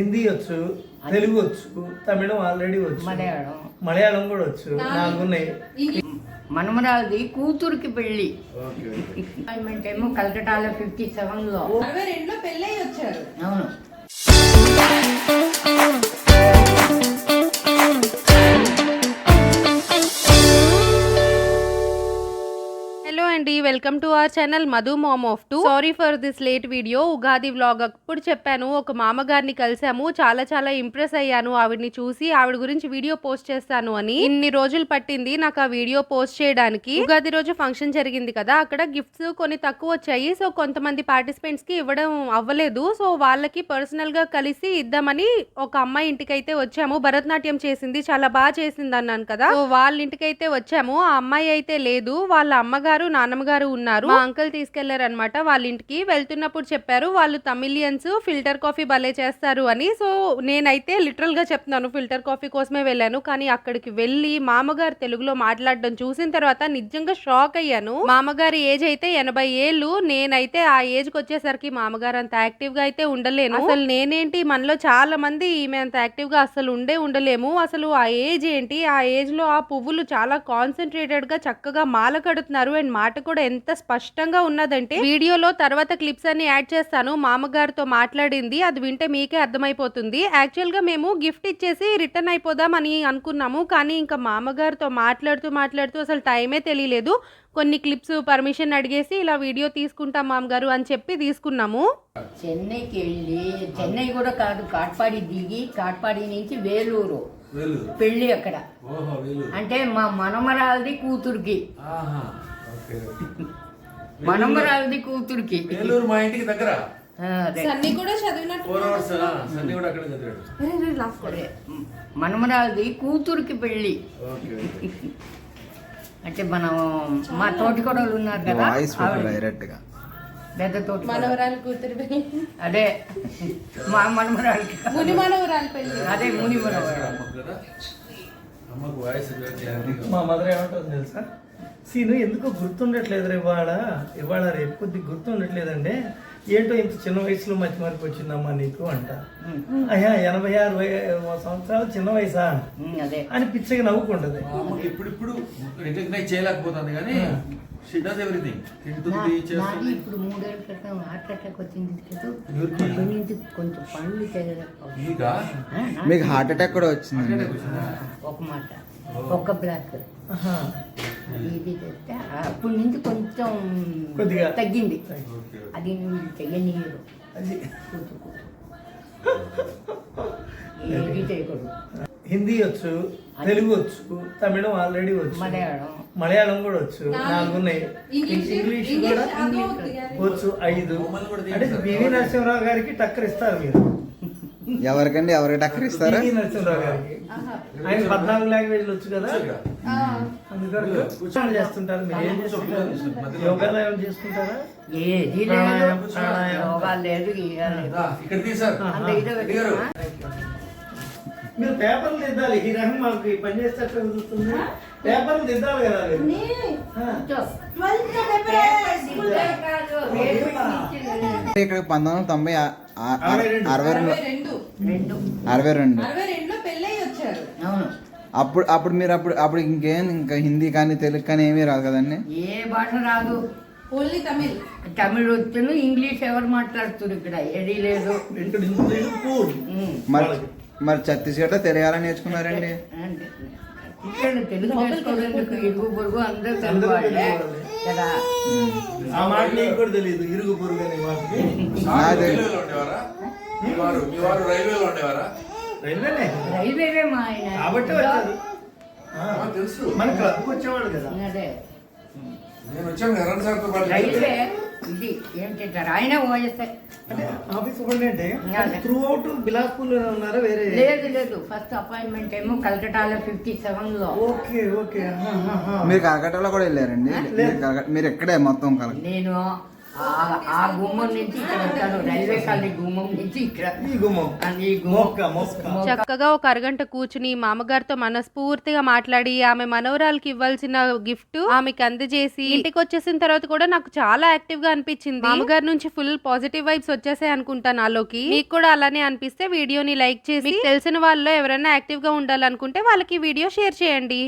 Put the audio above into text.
హిందీ వచ్చు తెలుగు వచ్చు తమిళం ఆల్రెడీ వచ్చు మలయాళం. మలయాళం కూడా వచ్చు. నాలుగు ఉన్నాయి మనమరాలది కూతురికి పెళ్ళి. ఏమో కలకటాలో ఫిఫ్టీ సెవెన్లో. అరవై రెండులో పెళ్ళై వచ్చారు. అవును. Welcome to our channel Madhu mom of two sorry for this late video Ugadi vlog అప్పుడు చెప్పాను ఒక మామగారిని కలిసాము చాలా చాలా ఇంప్రెస్ అయ్యాను ఆవిడని చూసి. ఆవిడ గురించి వీడియో పోస్ట్ చేస్తాను అని. ఇన్ని రోజులు పట్టింది నాకు ఆ వీడియో పోస్ట్ చేయడానికి. ఉగాది రోజు ఫంక్షన్ జరిగింది కదా అక్కడ గిఫ్ట్స్ కొన్ని తక్కువ వచ్చాయి. సో కొంతమంది పార్టిసిపెంట్స్కి ఇవ్వడం అవ్వలేదు. సో వాళ్ళకి పర్సనల్గా కలిసి ఇద్దామని ఒక అమ్మాయి ఇంటికి అయితే వచ్చాము. భరతనాట్యం చేసింది చాలా బాగా చేసింది అన్నాను కదా. సో వాళ్ళ ఇంటికి అయితే వచ్చాము. ఆ అమ్మాయి అయితే లేదు. వాళ్ళ అమ్మగారు నాన్నమ్మగారు ఉన్నారు. మా అంకుల్ తీసుకెళ్ళారు అనమాట వాళ్ళ ఇంటికి వెళ్తున్నప్పుడు చెప్పారు వాళ్ళు తమిళియన్స్ ఫిల్టర్ కాఫీ భలే చేస్తారు అని. సో నేనైతే లిటరల్గా చెప్తున్నాను ఫిల్టర్ కాఫీ కోసమే వెళ్ళాను. కానీ అక్కడికి వెళ్ళి మామగారు తెలుగులో మాట్లాడడం చూసిన తర్వాత నిజంగా షాక్ అయ్యాను. మామగారి ఏజ్ అయితే ఎనభై ఏళ్ళు. నేనైతే ఆ ఏజ్కి వచ్చేసరికి మామగారు అంత యాక్టివ్గా అయితే ఉండలేను. అసలు నేనేంటి? మనలో చాలా మంది ఈమె అంత యాక్టివ్గా అసలు ఉండే ఉండలేము. అసలు ఆ ఏజ్ ఏంటి? ఆ ఏజ్లో ఆ పువ్వులు చాలా కాన్సన్ట్రేటెడ్గా చక్కగా మాల కడుతున్నారు. అండ్ మాట కూడా ఎంత స్పష్టంగా ఉన్నదంటే వీడియోలో తర్వాత క్లిప్స్ అన్ని యాడ్ చేస్తాను. మామగారితో మాట్లాడింది. అది వింటే మీకే అర్థమైపోతుంది. యాక్చువల్గా మేము గిఫ్ట్ ఇచ్చేసి రిటర్న్ అయిపోదాం అని అనుకున్నాము. కానీ ఇంకా మామగారితో మాట్లాడుతూ మాట్లాడుతూ అసలు టైమే తెలియలేదు. కొన్ని క్లిప్స్ పర్మిషన్ అడిగేసి ఇలా వీడియో తీసుకుంటాం మామగారు అని చెప్పి తీసుకున్నాము. చెన్నైకి వెళ్ళి చెన్నై కూడా కాదు కాట్పాడి దిగి కాట్పాడి నుంచి వేలూరు. వేలూరు. పెళ్ళి అక్కడ. ఓహో వేలూరు. అంటే మా మనమరాలది కూతురికి. మనమరాలది కూతురికి. వేలూరు మా ఇంటికి దగ్గర? సన్నీ కూడా చదివినట్టు. మనమరాలది కూతురికి పెళ్ళి. అంటే మనం మా తోటి కొడవలు ఉన్నారు కదా డైరెక్ట్గా పెద్ద తోటి. మనవరాలు కూతురు పెళ్ళి. అదే. మా మనమరాలకి ముని మనవరాలు పెళ్ళి. అదే ముని మనవరాలు. మా మదర్ ఏమంటుంది తెలుసా? సీను ఎందుకో గుర్తుండట్లేదు ఇవాళ? ఇవాళ రేపు కొద్ది గుర్తుండట్లేదండి. ఏంటో ఇంత చిన్న వయసులో మధ్య మార్పు వచ్చిందమ్మా నీకు అంట. అయ్యా ఎనభై ఆరు సంవత్సరాలు చిన్న వయసా? అని పిచ్చగా నవ్వుకుంటది. ఇప్పుడిప్పుడు రికగ్నైజ్ చేయలేకపోతుంది కానీ షీ డస్ ఎవ్రీథింగ్ తింటుంది నా- నాది చేస్తుంది. ఇప్పుడు మూడేళ్ళ క్రితం హార్ట్ అటాక్ వచ్చింది కొంచెం పనులు మీకు హార్ట్ అటాక్ కూడా వచ్చిందండి. ఒక మాట. ఒక బ్లాక్. ఇది చేస్తే అప్పటి నుంచి కొంచెం కొద్దిగా. తగ్గింది. అది చెయ్యనీయరు అది. కూతురు ఏది చేయకూడదు. హిందీ వచ్చు తెలుగు వచ్చు తమిళం ఆల్రెడీ వచ్చు. మలయాళం. మలయాళం కూడా వచ్చు. నాలుగు ఉన్నాయి ఇంగ్లీష్ ఇంగ్లీష్ కూడా వచ్చు ఐదు. అంటే బివి నరసింహరావు గారికి టక్కర్ ఇస్తారు మీరు. ఎవరికండి ఎవరికి టక్కర్ ఇస్తారా? బివి నరసింహరావు గారికి. ఆయన పద్నాలుగు లాంగ్వేజ్లు వచ్చు కదా? అందుకని చేస్తుంటారు. మీరు ఏం చేస్తుంటారు? చేసుకుంటారా ఏది లేదు. మీరు పేపర్లు దిద్దాలి. ఈ రకం మాకు ఈ పని కుదురుతుంది పేపర్లు దిద్దాలి కదా. ఇక్కడ పంతొమ్మిది వందల తొంభై అరవై రెండు. అరవై రెండు. రెండు రెండు అరవై రెండు. అరవై రెండులో పెళ్ళై వచ్చారు. అవును. అప్పుడు అప్పుడు మీరు అప్పుడు అప్పుడు ఇంకేం ఇంకా హిందీ కానీ తెలుగు కానీ ఏమీ రాదు కదండి? ఏ భాష రాదు. ఓన్లీ తమిళ్. తమిళ వచ్చును ఇంగ్లీష్ ఎవరు మాట్లాడుతున్నారు ఇక్కడ? ఏది లేదు. ఉమ్. మరి మరి ఛత్తీస్గఢ్ తెలుగు ఎలా నేర్చుకున్నారండి ఇక్కడ తెలుగు ఇరుగు పొరుగు అందరూ తెలుగు వాళ్ళే కదా. ఆ మాట నీకు కూడా తెలియదు ఇరుగు పొరుగు అనే ఉండేవారా? మీ వారు మీ వారు రైల్వేలో ఉండేవారా? రైల్వేనే. మా ఆయన. కాబట్టి వచ్చారు. తెలుసు. మన క్లబ్కి వచ్చేవాడు కదా. అదే. నేను వచ్చాను కరణ్ సార్తో పాటు రైల్వే ఇది ఏం ఆయన అంటే ఆఫీస్ సూపరింటెండెంట్. త్రూ అవుట్ బిలాస్పూర్లో ఉన్నారా వేరే? లేదు లేదు. ఫస్ట్ అపాయింట్మెంట్ ఏమో కలకటాలో ఫిఫ్టీ సెవెన్లో ఓకే ఓకే. మీరు కలకట్టాలో కూడా వెళ్ళారండి. మీరు కలకట్ట- మీరు ఎక్కడే మొత్తం కలకట్ట నేను ఆ- ఆ గుమ్మం నుంచి ఇక్కడ వచ్చాను రైల్వే కాలనీ గుమ్మం నుంచి ఇక్కడ. ఈ గుమ్మం. అని ఈ గుమ్మం. చక్కగా ఒక అరగంట కూర్చుని మామగారితో మనస్ఫూర్తిగా మాట్లాడి ఆమె మనవరాలకి ఇవ్వాల్సిన గిఫ్ట్ ఆమెకి అందజేసి ఇంటికి వచ్చేసిన తర్వాత కూడా నాకు చాలా యాక్టివ్గా అనిపించింది. మామగారి నుంచి ఫుల్ పాజిటివ్ వైబ్స్ వచ్చేసాయి అనుకుంటా నాలోకి మీకు కూడా అలానే అనిపిస్తే వీడియోని లైక్ చేసి మీకు తెలిసిన వాళ్ళలో ఎవరైనా యాక్టివ్గా ఉండాలనుకుంటే వాళ్ళకి వీడియో షేర్ చేయండి.